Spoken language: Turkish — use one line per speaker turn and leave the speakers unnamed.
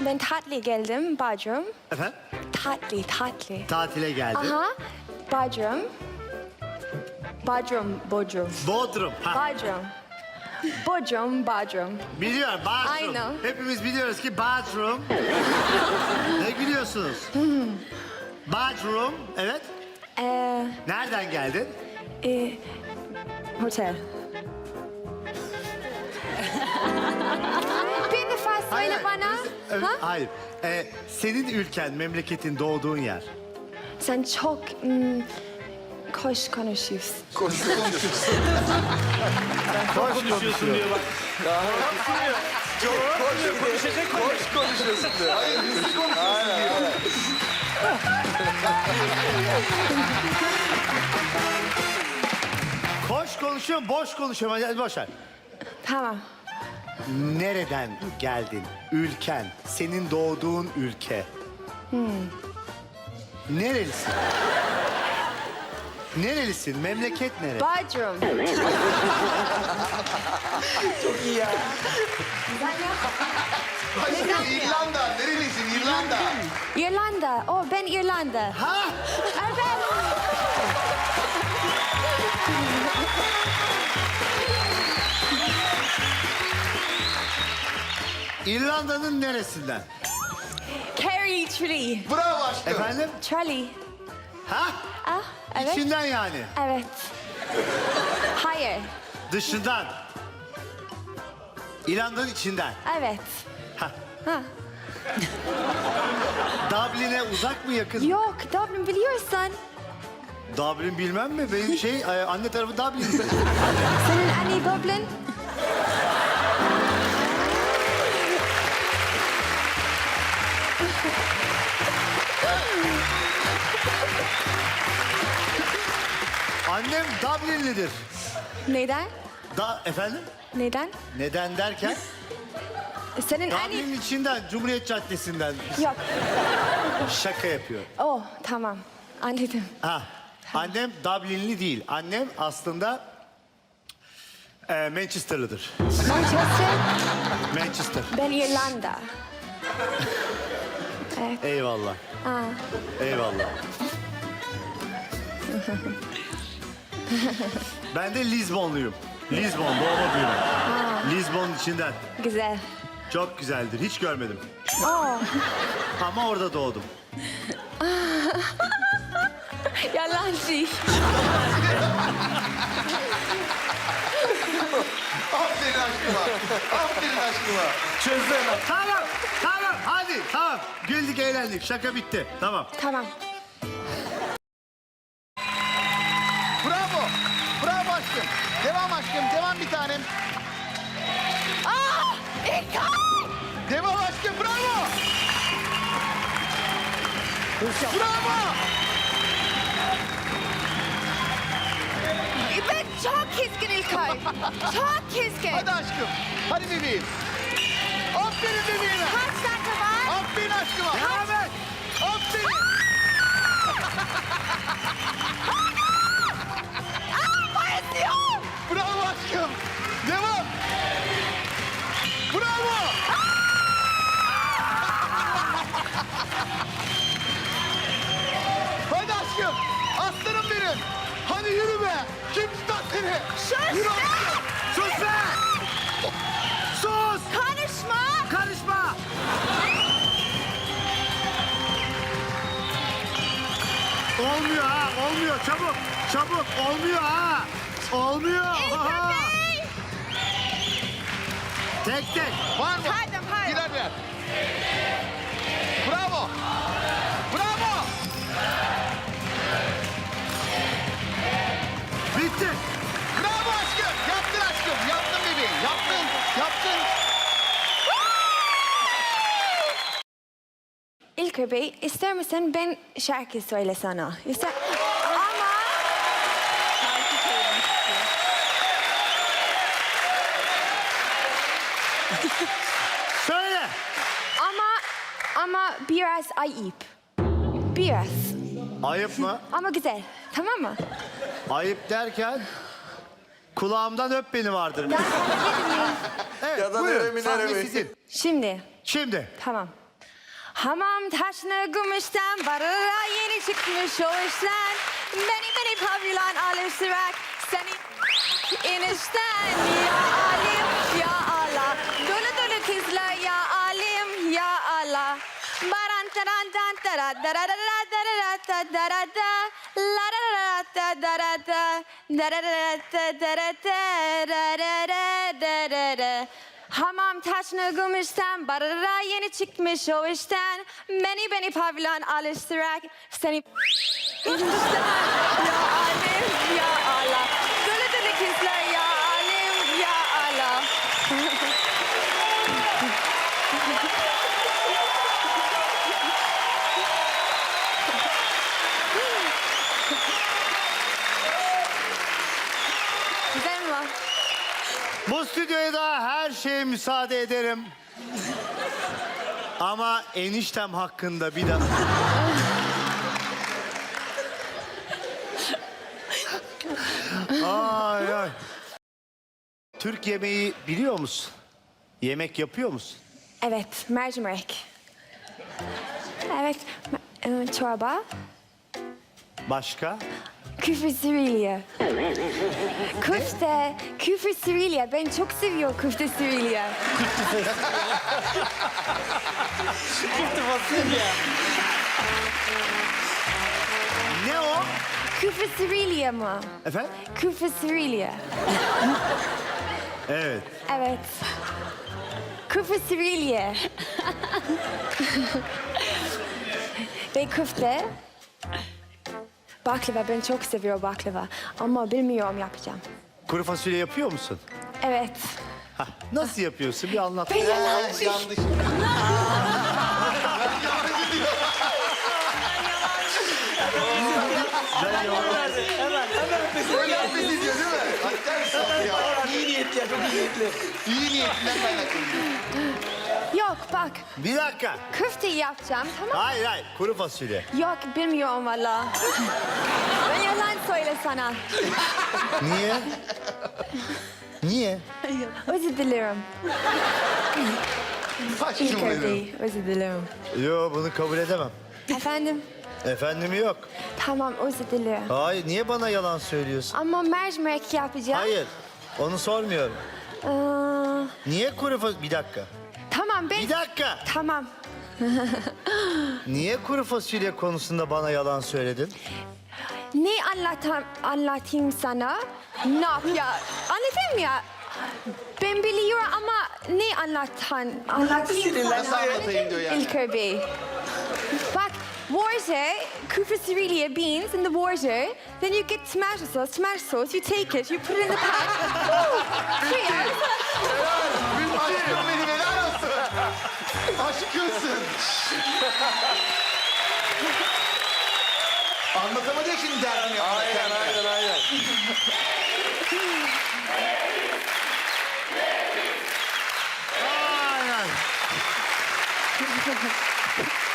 Ben tatlı geldim Bodrum.
Efendim?
Tatlı, tatlı.
Tatile geldi.
Aha, Bodrum. Bodrum, Bodrum.
Bodrum. Ha,
Bodrum. Bodrum, Bodrum.
biliyorum. Bathroom.
Know.
Hepimiz biliyoruz ki bathroom. ne gülüyorsunuz? bathroom. Evet.
Ee,
Nereden geldin?
e, hotel. Defa söyle bana.
evet,
Ha?
Hayır. Ee, senin ülken, memleketin, doğduğun yer.
Sen çok mm, koş konuşuyorsun.
Hoş konuşuyorsun diyor bak.
Boş konuşuyorsun diyor. Hayır hızlı konuşuyorsun diyor.
Hoş konuşuyorum, boş konuşuyorum. Hadi boş ver.
Tamam.
Nereden geldin? Ülken, senin doğduğun ülke. Nerelisin? Nerelisin? Memleket nere?
Bodrum.
Hayır İrlanda. Nerelisin İrlanda?
İrlanda. Oh ben İrlanda.
ha?
Evet.
İrlanda'nın neresinden?
Carrie Tree.
Bravo aşkım.
Efendim?
Charlie.
Ha?
Ah evet.
İçinden yani.
Evet. Hayır.
Dışından. İrlanda'nın içinden.
Evet.
Ha.
Ha.
Dublin'e uzak mı yakın? mı?
Yok Dublin biliyorsun.
Dublin bilmem mi? Benim şey e, anne tarafı Dublin.
Senin anne Dublin.
Annem Dublinlidir.
Neden?
Da efendim?
Neden?
Neden derken?
Senin anne...
Dublin'in içinden, Cumhuriyet Caddesi'nden
Yok.
şaka yapıyor.
Oh tamam. Anladım.
Ha, annem Dublinli değil. Annem aslında e, Manchester'lıdır.
Manchester.
Manchester.
Ben İrlanda.
Eyvallah.
Ha.
Eyvallah. Ben de Lizbonluyum. Lizbon, doğma büyüme. Lizbon'un içinden.
Güzel.
Çok güzeldir. Hiç görmedim.
Oh.
Ama orada doğdum.
Yalancı.
Aferin aşkıma. Aferin aşkıma.
Çözdü hemen. Tamam, tamam. Hadi, tamam. Güldük, eğlendik. Şaka bitti. Tamam.
Tamam.
Devam aşkım. Bravo. Bravo.
Ben çok kızgın İlkay. Çok kızgın.
Hadi aşkım. Hadi bebeğim. Aferin bebeğime.
Kaç dakika var?
Aferin aşkıma.
Devam et.
Aferin.
Bayılıyorum.
Bravo yürü be. Kim tutar seni? Yürü aşkım.
Sus be! Sus!
Konuşma.
Karışma! Olmuyor ha, olmuyor. Çabuk, çabuk. Olmuyor ha. Olmuyor. Aha. Tek tek.
Var mı?
Haydi, haydi.
Birer
İlkay Bey ister misin ben şarkı söyle sana? İster... Ama...
Söyle.
Ama... Ama biraz ayıp. Biraz.
Ayıp mı?
Ama güzel. Tamam mı?
Ayıp derken kulağımdan öp beni vardır. Evet,
Ya da
buyurun. Sahne sizin.
Şimdi
Şimdi
tamam. Hamam taşını gümüşten barıra yeni çıkmış o işten. Beni beni pavyon alıştırak seni enişten ya alim ya Allah. Dolu dolu kızlar ya alim ya Allah. Baran taran tan tara dara dara dara dara dara da la dara dara dara da dara dara dara dara dara dara Hamam taşını gümüşten barıra yeni çıkmış o işten. Beni beni pavyon alıştırak seni enişten ya alim ya Allah Dolu dolu kızlar ya alim ya Allah Güzel mi var?
Bu stüdyoya da her şeye müsaade ederim. Ama eniştem hakkında bir daha... ay ay. Türk yemeği biliyor musun? Yemek yapıyor musun?
Evet, mercimek. Evet, e, çorba,
Başka?
Küfür Suriye. Köfte, küfür Suriye. Ben çok seviyorum küfür Suriye.
Ne o?
Küfür Suriye mi?
Efendim?
Küfür Suriye.
Evet.
Evet. Küfür Suriye. Ve köfte. Baklava, ben çok seviyorum baklava. Ama bilmiyorum yapacağım.
Kuru fasulye yapıyor musun?
Evet.
Hah, nasıl yapıyorsun? Bir anlat.
Ben yalancı.
Yanlış. Öğrenmesi diyor değil mi? Hatta hesap ya.
İyi niyetli ya, çok iyi niyetli.
İyi niyetinden kaynaklanıyor.
Yok bak,
Bir dakika.
köfte yapacağım tamam
Hayır hayır. Kuru fasulye.
Yok bilmiyorum valla. ben yalan söyle sana.
Niye? Niye?
Özür dilerim.
Aşkım
İlk. Özür dilerim.
Yo bunu kabul edemem.
Efendim?
Efendim yok.
Tamam özür dilerim.
Hayır niye bana yalan söylüyorsun?
Ama mercimek yapacağım.
Hayır. Onu sormuyorum.
Ee,
Niye kuru fasulye... Bir dakika.
Tamam ben...
Bir dakika.
Tamam.
Niye kuru fasulye konusunda bana yalan söyledin?
Ne anlatam, anlatayım sana? Ne yap ya? Anlatayım ya. Ben biliyorum ama ne anlatan? Anlatayım
Nasıl anlatayım diyor yani.
İlker Bey. Bak, water, küfür Suriye beans in the water. Then you get tomato sauce, tomato sauce, you take it, you put it in the pan.
Benim helal olsun. Aşkımsın. Anlatamadı ya şimdi derdini. Aynen aynen aynen.
Aynen.